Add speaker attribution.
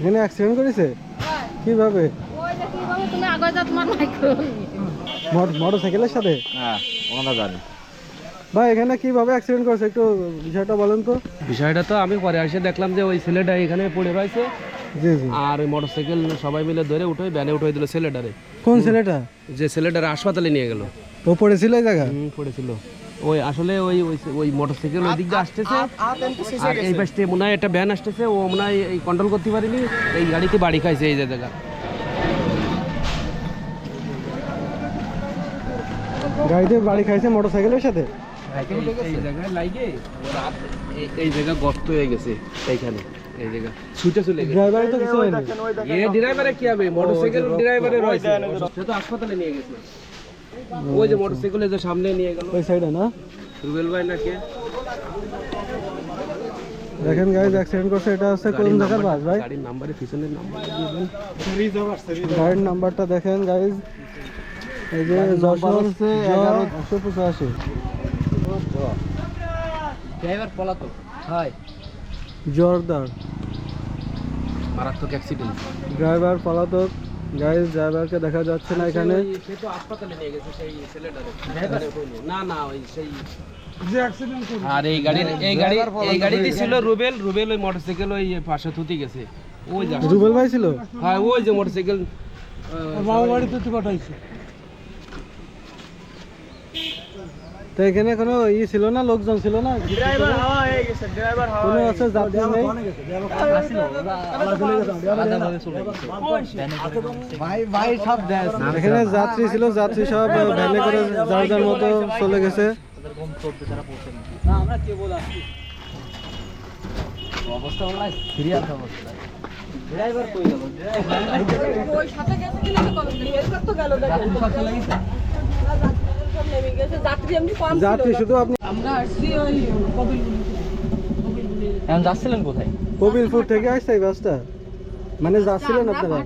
Speaker 1: এখানে অ্যাক্সিডেন্ট করেছে? কীভাবে?
Speaker 2: ওই যে কীভাবে তুমি আগে যা তোমার মাইক্রো
Speaker 1: মোটর সাইকেলের সাথে?
Speaker 3: হ্যাঁ জানি
Speaker 1: ভাই এখানে কীভাবে অ্যাক্সিডেন্ট করেছে? একটু বিষয়টা বলেন তো।
Speaker 4: বিষয়টা তো আমি পরে এসে দেখলাম যে ওই ছেলেটা এখানে পড়ে রয়েছে।
Speaker 1: জি জি।
Speaker 4: আর ওই মোটরসাইকেল সবাই মিলে ধরে উঠে ব্যানে উঠে দিল ছেলেটারে।
Speaker 1: কোন ছেলেটা?
Speaker 4: যে ছেলেটারে হাসপাতালে নিয়ে গেল।
Speaker 1: ও পড়েছিল এই জায়গা
Speaker 4: পড়েছিল। ওই আসলে ওই ওই মোটরসাইকেল ওই দিক দিয়ে আসতেছে। আর এই পাশে মনে হয় একটা ভ্যান আসতেছে ও মনে হয় এই কন্ট্রোল করতে পারেনি এই গাড়িতে বাড়ি খাইছে এই জায়গা
Speaker 1: গাড়িতে বাড়ি খাইছে মোটর সাইকেলের সাথে?
Speaker 4: এই জায়গায় লাগে জায়গা গর্ত হয়ে গেছে এইখানে। এই জায়গা। ছুটে চলে গেছে।
Speaker 1: ড্রাইভারে তো কিছু হয়নি।
Speaker 4: এ ড্রাইভারে কি হবে? মোটরসাইকেল ড্রাইভারে রয়েছে। সে তো হাসপাতালে নিয়ে গেছে। ওই যে মোটরসাইকেলে যে সামনে নিয়ে গেল।
Speaker 1: ওই সাইডে না?
Speaker 4: রুবেল ভাই না কে
Speaker 1: দেখেন গাড়ি অ্যাক্সিডেন্ট করছে এটা হচ্ছে কোন জায়গার বাস ভাই?
Speaker 4: গাড়ির নাম্বারে পিছনের নাম্বার
Speaker 1: গাড়ির নাম্বারটা দেখেন গাইজ এই যে যশোর পঁচাশি।
Speaker 4: ড্রাইভার পলাতক। হাই
Speaker 1: জোরদার।
Speaker 4: মারাত্মক অ্যাক্সিডেন্ট
Speaker 1: ড্রাইভার পলাতক। গাইজ ড্রাইভারকে দেখা যাচ্ছে না এখানে।
Speaker 4: সে তো হাসপাতালে নিয়ে গেছে সেই ছেলেটারে না না ওই সেই আর এই গাড়ির এই গাড়ি এই গাড়িতে ছিল রুবেল। রুবেল ওই মোটরসাইকেল ওই পাশে থুতি গেছে। ওই
Speaker 1: রুবেল ভাই ছিল?
Speaker 4: হ্যাঁ ওই যে মোটরসাইকেল
Speaker 1: বাবা বাড়ি তো পাঠাইছে। তো এখানে কোনো ই ছিল না লোকজন ছিল না? ড্রাইভার হাওয়া হয়ে গেছে ড্রাইভার হাওয়া কোনো আছে যাত্রী নেই? এখানে যাত্রী ছিল যাত্রী সব ভ্যানে করে যার যার মতো চলে গেছে।
Speaker 2: ওই সাথে গেছে কিনা আমি কবে দেখি এরপর তো গেল দেখেন। গেছে যাত্রী
Speaker 1: শুধু আপনি
Speaker 2: আমরা আসছি ওই কবিল
Speaker 3: এখন যাচ্ছিলেন কোথায়?
Speaker 1: কবিলপুর থেকে আসছে এই বাসটা? মানে যাচ্ছিলেন আপনারা?